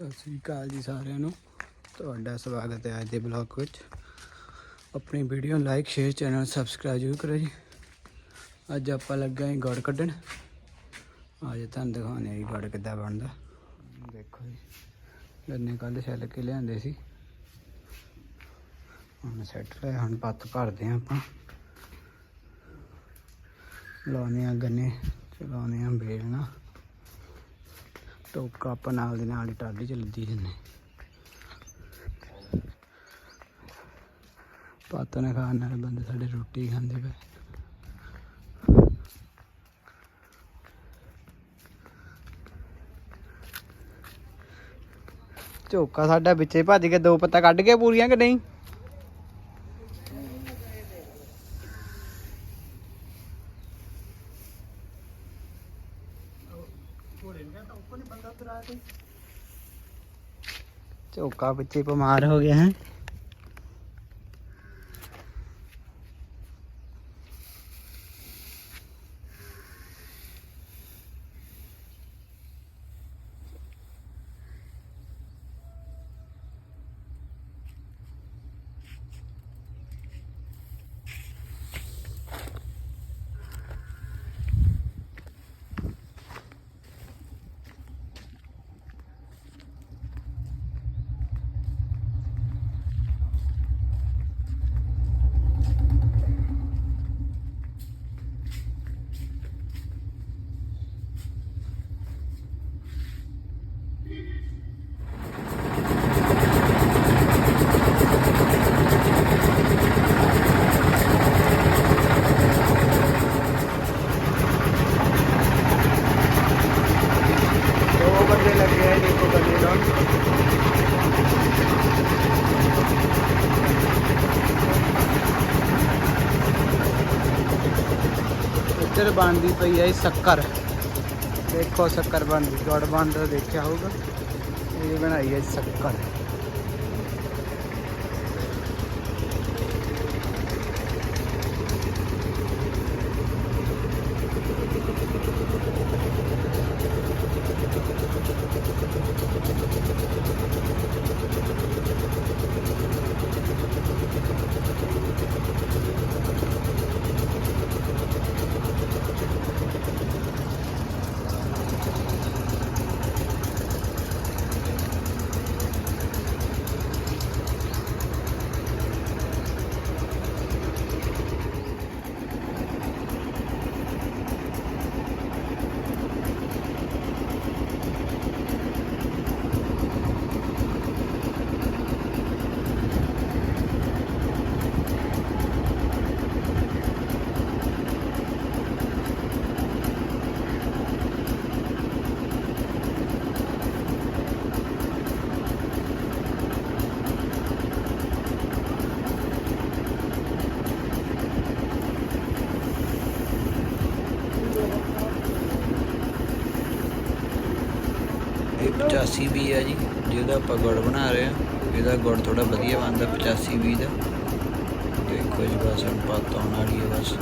ਸਤਿ ਸ੍ਰੀ ਅਕਾਲ ਜੀ ਸਾਰਿਆਂ ਨੂੰ। ਤੁਹਾਡਾ ਸਵਾਗਤ ਹੈ ਅੱਜ ਦੇ ਬਲੌਗ ਵਿੱਚ। ਆਪਣੀ video like share channel subscribe ਜ਼ਰੂਰ ਕਰੋ ਜੀ। ਅੱਜ ਆਪਾਂ ਲੱਗਾ ਹਾਂ ਗੁੜ ਕੱਢਣ। ਅੱਜ ਤੁਹਾਨੂੰ ਦਿਖਾਉਂਦੇ ਹਾਂ ਜੀ ਗੁੜ ਕਿੱਦਾਂ ਬਣਦਾ। ਦੇਖੋ ਜੀ, ਗੰਨੇ ਕੱਲ ਛਿੱਲ ਕੇ ਲਿਆਂਦੇ ਸੀ। ਹੁਣ ਸੈੱਟ ਲੈ ਹੁਣ ਪੱਤ ਭਰਦੇ ਹਾਂ ਆਪਾਂ। ਲਾਉਣੇ ਆ ਗੰਨੇ ਚਲਾਉਣੇ ਆ ਬੇਲਣਾ। ਟੋਕਾ ਆਪਾਂ ਨਾਲ ਦੇ ਨਾਲ ਹੀ ਟਾਲੀ ਚ ਲੱਦੀ ਜੰਨੇ ਪਾਤਨ ਖਾਣ ਨਾਲ ਬੰਦੇ ਸਾਡੇ ਰੋਟੀ ਖਾਂਦੇ ਪਏ। ਝੋਕਾ ਸਾਡਾ ਵਿੱਚੇ ਭੱਜ ਕੇ ਦੋ ਪੱਤਾ ਕੱਢ ਕੇ ਪੂਰੀਆਂ ਕਿ ਨਹੀਂ? ਝੋਕਾ ਵਿੱਚੇ ਬਿਮਾਰ ਹੋ ਗਿਆ ਹੈ ਦੋ ਬੰਦੇ ਲੱਗੇ ਆ ਦੇਖੋ ਗੱਡੀ ਲਾਉਣ ਇੱਧਰ ਬਣਦੀ ਪਈ ਹੈ ਸ਼ੱਕਰ। ਦੇਖੋ ਸ਼ੱਕਰ ਬਣਦੀ ਗੁੜ ਬਣਦਾ ਦੇਖਿਆ ਹੋਊਗਾ। ਇਹ ਬਣਾਈ ਹੈ ਸ਼ੱਕਰ ਇਹ 85 ਵੀ ਆ ਜੀ ਜਿਹਦਾ ਆਪਾਂ ਗੁੜ ਬਣਾ ਰਹੇ ਆ ਇਹਦਾ ਗੁੜ ਥੋੜਾ ਵਧੀਆ ਬਣਦਾ 85 ਵੀ ਦਾ। ਦੇਖੋ ਜੀ ਬਸ ਹੁਣ ਪੱਤ ਆਉਣ ਵਾਲੀ ਹੈ ਬਸ।